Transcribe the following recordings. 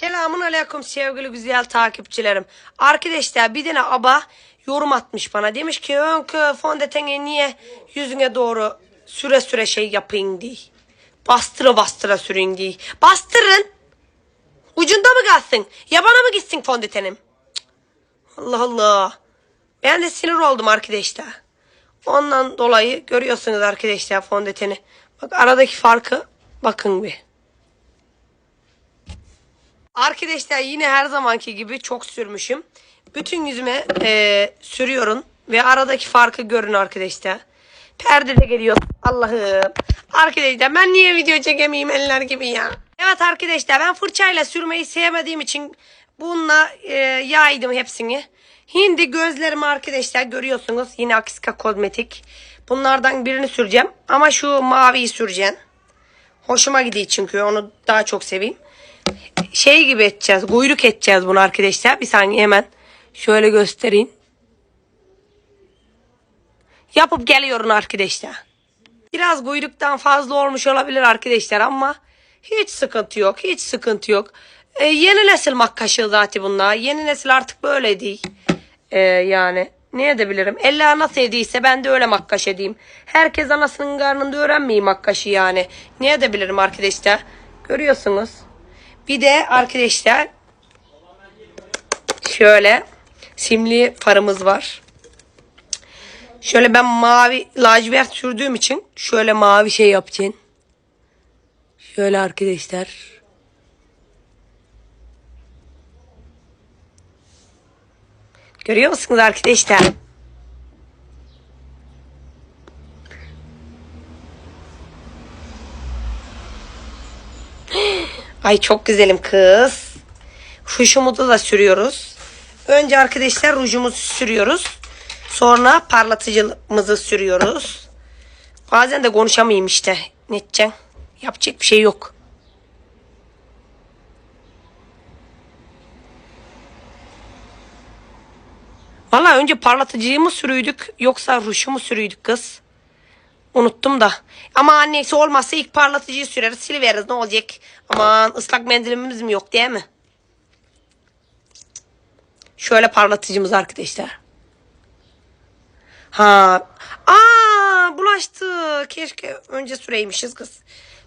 Selamun aleyküm sevgili güzel takipçilerim. Arkadaşlar bir tane aba yorum atmış bana. Demiş ki önkü fondöteni niye yüzüne doğru süre süre şey yapayım diye. Bastıra bastıra sürün diye. Bastırın. Ucunda mı kalsın? Yabana mı gitsin fondötenim? Allah Allah. Ben de sinir oldum arkadaşlar. Ondan dolayı görüyorsunuz arkadaşlar fondöteni. Bak aradaki farkı bakın bir. Arkadaşlar yine her zamanki gibi çok sürmüşüm. Bütün yüzüme eee, sürüyorum. Ve aradaki farkı görün arkadaşlar. Perde de geliyor. Allah'ım. Arkadaşlar ben niye video çekemeyeyim eller gibi ya. Evet arkadaşlar ben fırçayla sürmeyi sevmediğim için bununla eee, yaydım hepsini. Hindi gözlerimi arkadaşlar görüyorsunuz. Yine Akiska Kozmetik. Bunlardan birini süreceğim. Ama şu maviyi süreceğim. Hoşuma gidiyor çünkü onu daha çok seveyim şey gibi edeceğiz. Kuyruk edeceğiz bunu arkadaşlar. Bir saniye hemen şöyle göstereyim. Yapıp geliyorum arkadaşlar. Biraz kuyruktan fazla olmuş olabilir arkadaşlar ama hiç sıkıntı yok. Hiç sıkıntı yok. Ee, yeni nesil makkaşı zaten bunlar. Yeni nesil artık böyle değil. Ee, yani ne edebilirim? Eller nasıl ediyse ben de öyle makkaş edeyim. Herkes anasının karnında öğrenmeyeyim makkaşı yani. Ne edebilirim arkadaşlar? Görüyorsunuz. Bir de arkadaşlar şöyle simli farımız var. Şöyle ben mavi lacivert sürdüğüm için şöyle mavi şey yapacağım. Şöyle arkadaşlar. Görüyor musunuz arkadaşlar? Ay çok güzelim kız. Rujumuzu da sürüyoruz. Önce arkadaşlar rujumuzu sürüyoruz. Sonra parlatıcımızı sürüyoruz. Bazen de konuşamayayım işte. Ne? Yapacak bir şey yok. Valla önce parlatıcıyı mı sürüydük yoksa ruju mu sürüydük kız? Unuttum da. Ama annesi olmazsa ilk parlatıcıyı süreriz siliveririz ne olacak? Aman ıslak mendilimiz mi yok değil mi? Şöyle parlatıcımız arkadaşlar. Ha. Aa bulaştı. Keşke önce süreymişiz kız.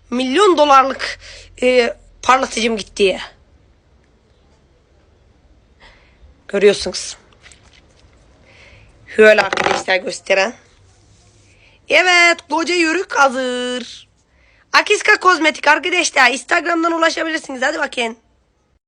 Milyon dolarlık e, parlatıcım gitti. Görüyorsunuz. Şöyle arkadaşlar gösteren. Evet koca yörük hazır. Akiska Kozmetik arkadaşlar Instagram'dan ulaşabilirsiniz. Hadi bakayım.